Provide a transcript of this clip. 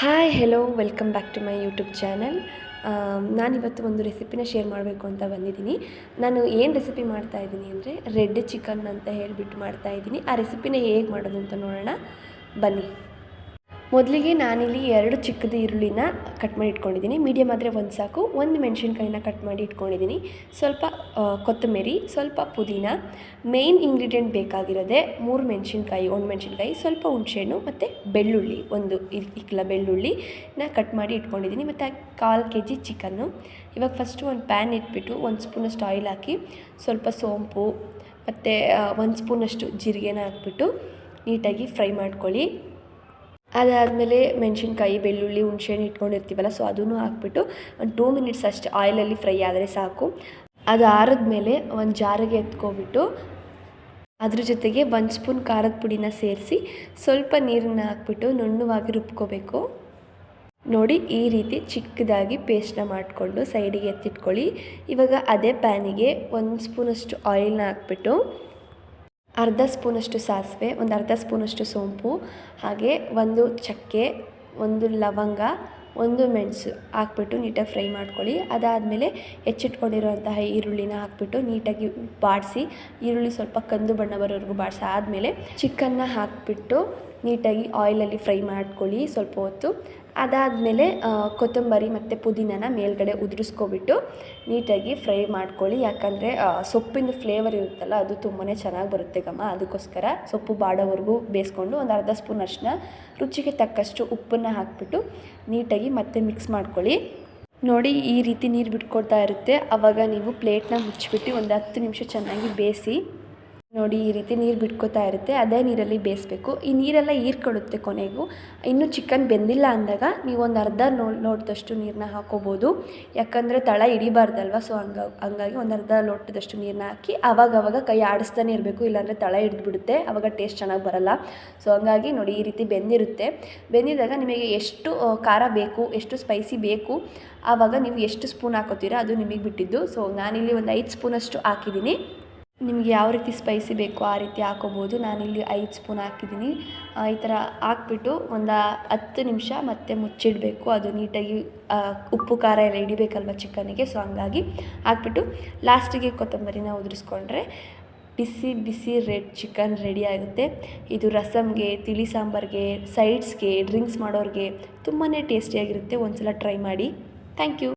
Hi hello welcome back to my YouTube channel ನಾನಿವತ್ತು ಒಂದು ರೆಸಿಪಿನ ಶೇರ್ ಮಾಡಬೇಕು ಅಂತ ಬಂದಿದ್ದೀನಿ. ನಾನು ಏನು ರೆಸಿಪಿ ಮಾಡ್ತಾ ಇದ್ದೀನಿ ಅಂದರೆ ರೆಡ್ ಚಿಕನ್ ಅಂತ ಹೇಳಿಬಿಟ್ಟು ಮಾಡ್ತಾ ಇದ್ದೀನಿ. ಆ ರೆಸಿಪಿನ ಹೇಗೆ ಮಾಡೋದು ಅಂತ ನೋಡೋಣ. ಬನ್ನಿ. ಮೊದಲಿಗೆ ನಾನಿಲ್ಲಿ ಎರಡು ಚಿಕ್ಕದು ಈರುಳ್ಳಿನ ಕಟ್ ಮಾಡಿ ಇಟ್ಕೊಂಡಿದ್ದೀನಿ. ಮೀಡಿಯಮ್ ಆದರೆ ಒಂದು ಸಾಕು. ಒಂದು ಮೆಣಸಿನ್ಕಾಯಿನ ಕಟ್ ಮಾಡಿ ಇಟ್ಕೊಂಡಿದ್ದೀನಿ. ಸ್ವಲ್ಪ ಕೊತ್ತಂಬರಿ, ಸ್ವಲ್ಪ ಪುದೀನ ಮೇಯ್ನ್ ಇಂಗ್ರೀಡಿಯೆಂಟ್ ಬೇಕಾಗಿರೋದೆ ಮೂರು ಮೆಣಸಿನ್ಕಾಯಿ, ಒಂದು ಮೆಣಸಿನ್ಕಾಯಿ, ಸ್ವಲ್ಪ ಹುಣಸೆಹಣ್ಣು ಮತ್ತು ಬೆಳ್ಳುಳ್ಳಿ. ಒಂದು ಇ- ಇಕ್ಲ ಬೆಳ್ಳುಳ್ಳಿನ ಕಟ್ ಮಾಡಿ ಇಟ್ಕೊಂಡಿದ್ದೀನಿ. ಮತ್ತು ಕಾಲು ಕೆ ಜಿ ಚಿಕನ್ನು. ಇವಾಗ ಫಸ್ಟು ಒಂದು ಪ್ಯಾನ್ ಇಟ್ಬಿಟ್ಟು ಒಂದು ಸ್ಪೂನಷ್ಟು ಆಯಿಲ್ ಹಾಕಿ, ಸ್ವಲ್ಪ ಸೋಂಪು, ಮತ್ತು ಒಂದು ಸ್ಪೂನಷ್ಟು ಜೀರಿಗೆನ ಹಾಕ್ಬಿಟ್ಟು ನೀಟಾಗಿ ಫ್ರೈ ಮಾಡ್ಕೊಳ್ಳಿ. ಅದಾದಮೇಲೆ ಮೆಣಸಿನ್ಕಾಯಿ, ಬೆಳ್ಳುಳ್ಳಿ, ಹುಣ್ಸೆಹಣ್ಣು ಇಟ್ಕೊಂಡಿರ್ತೀವಲ್ಲ ಸೊ ಅದನ್ನು ಹಾಕ್ಬಿಟ್ಟು ಒಂದು ಟೂ ಮಿನಿಟ್ಸ್ ಅಷ್ಟು ಆಯಿಲಲ್ಲಿ ಫ್ರೈ ಆದರೆ ಸಾಕು. ಅದು ಆರಿದ್ಮೇಲೆ ಒಂದು ಜಾರಿಗೆ ಎತ್ಕೊಬಿಟ್ಟು ಅದ್ರ ಜೊತೆಗೆ ಒಂದು ಸ್ಪೂನ್ ಖಾರದ ಪುಡಿನ ಸೇರಿಸಿ ಸ್ವಲ್ಪ ನೀರನ್ನ ಹಾಕ್ಬಿಟ್ಟು ನುಣ್ಣವಾಗಿ ರುಬ್ಕೋಬೇಕು. ನೋಡಿ, ಈ ರೀತಿ ಚಿಕ್ಕದಾಗಿ ಪೇಸ್ಟ್ನ ಮಾಡಿಕೊಂಡು ಸೈಡಿಗೆ ಎತ್ತಿಟ್ಕೊಳ್ಳಿ. ಇವಾಗ ಅದೇ ಪ್ಯಾನಿಗೆ ಒಂದು ಸ್ಪೂನಷ್ಟು ಆಯಿಲ್ನ ಹಾಕ್ಬಿಟ್ಟು ಅರ್ಧ ಸ್ಪೂನಷ್ಟು ಸಾಸಿವೆ, ಒಂದು ಅರ್ಧ ಸ್ಪೂನಷ್ಟು ಸೋಂಪು, ಹಾಗೆ ಒಂದು ಚಕ್ಕೆ, ಒಂದು ಲವಂಗ, ಒಂದು ಮೆಣಸು ಹಾಕ್ಬಿಟ್ಟು ನೀಟಾಗಿ ಫ್ರೈ ಮಾಡ್ಕೊಳ್ಳಿ. ಅದಾದಮೇಲೆ ಹೆಚ್ಚಿಟ್ಕೊಂಡಿರೋಂತಹ ಈರುಳ್ಳಿನ ಹಾಕ್ಬಿಟ್ಟು ನೀಟಾಗಿ ಬಾಡಿಸಿ, ಈರುಳ್ಳಿ ಸ್ವಲ್ಪ ಕಂದು ಬಣ್ಣ ಬರೋವರೆಗೂ ಬಾಡಿಸಿ, ಆದಮೇಲೆ ಚಿಕನ್ನ ಹಾಕ್ಬಿಟ್ಟು ನೀಟಾಗಿ ಆಯಿಲಲ್ಲಿ ಫ್ರೈ ಮಾಡ್ಕೊಳ್ಳಿ ಸ್ವಲ್ಪ ಹೊತ್ತು. ಅದಾದಮೇಲೆ ಕೊತ್ತಂಬರಿ ಮತ್ತು ಪುದೀನನ ಮೇಲ್ಗಡೆ ಉದುರಿಸ್ಕೊಬಿಟ್ಟು ನೀಟಾಗಿ ಫ್ರೈ ಮಾಡ್ಕೊಳ್ಳಿ. ಯಾಕಂದರೆ ಸೊಪ್ಪಿನ ಫ್ಲೇವರ್ ಇರುತ್ತಲ್ಲ, ಅದು ತುಂಬಾ ಚೆನ್ನಾಗಿ ಬರುತ್ತೆ ಗಮ್ಮ ಅದಕ್ಕೋಸ್ಕರ ಸೊಪ್ಪು ಬಾಡೋವರೆಗೂ ಬೇಯಿಸ್ಕೊಂಡು ಒಂದು ಅರ್ಧ ಸ್ಪೂನ್ ಅಷ್ಟನ್ನ ರುಚಿಗೆ ತಕ್ಕಷ್ಟು ಉಪ್ಪನ್ನು ಹಾಕ್ಬಿಟ್ಟು ನೀಟಾಗಿ ಮತ್ತೆ ಮಿಕ್ಸ್ ಮಾಡ್ಕೊಳ್ಳಿ. ನೋಡಿ, ಈ ರೀತಿ ನೀರು ಬಿಟ್ಕೊಡ್ತಾ ಇರುತ್ತೆ. ಆವಾಗ ನೀವು ಪ್ಲೇಟ್ನ ಮುಚ್ಚಿಬಿಟ್ಟು ಒಂದು ಹತ್ತು ನಿಮಿಷ ಚೆನ್ನಾಗಿ ಬೇಯಿಸಿ ನೋಡಿ ಈ ರೀತಿ ನೀರು ಬಿಟ್ಕೋತಾ ಇರುತ್ತೆ, ಅದೇ ನೀರಲ್ಲಿ ಬೇಯಿಸ್ಬೇಕು. ಈ ನೀರೆಲ್ಲ ಹೀರ್ಕೊಳ್ಳುತ್ತೆ ಕೊನೆಗೂ. ಇನ್ನು ಚಿಕನ್ ಬೆಂದಿಲ್ಲ ಅಂದಾಗ ನೀವು ಒಂದು ಅರ್ಧ ಲೋಟದಷ್ಟು ನೀರನ್ನ ಹಾಕೋಬೋದು. ಯಾಕಂದರೆ ತಳ ಹಿಡಿಬಾರ್ದಲ್ವ ಸೊ ಹಂಗ, ಹಂಗಾಗಿ ಒಂದು ಅರ್ಧ ಲೋಟದಷ್ಟು ನೀರನ್ನ ಹಾಕಿ ಆವಾಗ ಆವಾಗ ಕೈ ಆಡಿಸ್ತಾನೆ ಇರಬೇಕು, ಇಲ್ಲಾಂದರೆ ತಳ ಹಿಡಿದ್ಬಿಡುತ್ತೆ. ಆವಾಗ ಟೇಸ್ಟ್ ಚೆನ್ನಾಗಿ ಬರಲ್ಲ. ಸೊ ಹಂಗಾಗಿ ನೋಡಿ ಈ ರೀತಿ ಬೆಂದಿರುತ್ತೆ. ಬೆಂದಿದಾಗ ನಿಮಗೆ ಎಷ್ಟು ಖಾರ ಬೇಕು, ಎಷ್ಟು ಸ್ಪೈಸಿ ಬೇಕು, ಆವಾಗ ನೀವು ಎಷ್ಟು ಸ್ಪೂನ್ ಹಾಕೋತೀರಾ ಅದು ನಿಮಗೆ ಬಿಟ್ಟಿದ್ದು. ಸೊ ನಾನಿಲ್ಲಿ ಒಂದು ಐದು ಸ್ಪೂನಷ್ಟು ಹಾಕಿದ್ದೀನಿ ನಿಮ್ಗೆ ಯಾವ ರೀತಿ ಸ್ಪೈಸಿ ಬೇಕೋ ಆ ರೀತಿ ಹಾಕೋಬೋದು. ನಾನಿಲ್ಲಿ ಐದು ಸ್ಪೂನ್ ಹಾಕಿದ್ದೀನಿ. ಈ ಥರ ಹಾಕ್ಬಿಟ್ಟು ಒಂದು ಹತ್ತು ನಿಮಿಷ ಮತ್ತೆ ಮುಚ್ಚಿಡಬೇಕು. ಅದು ನೀಟಾಗಿ ಉಪ್ಪು, ಖಾರ ಎಲ್ಲ ಹಿಡಿಬೇಕಲ್ವ ಚಿಕನಿಗೆ. ಸೊ ಹಂಗಾಗಿ ಹಾಕ್ಬಿಟ್ಟು ಲಾಸ್ಟಿಗೆ ಕೊತ್ತಂಬರಿನ ಉದುರಿಸ್ಕೊಂಡ್ರೆ ಬಿಸಿ ಬಿಸಿ ರೆಡ್ ಚಿಕನ್ ರೆಡಿ ಆಗುತ್ತೆ. ಇದು ರಸಮ್ಗೆ ತಿಳಿ ಸಾಂಬಾರಿಗೆ ಸೈಡ್ಸ್ಗೆ ಡ್ರಿಂಕ್ಸ್ ಮಾಡೋರಿಗೆ ತುಂಬಾ ಟೇಸ್ಟಿಯಾಗಿರುತ್ತೆ ಒಂದು ಸಲ ಟ್ರೈ ಮಾಡಿ. Thank you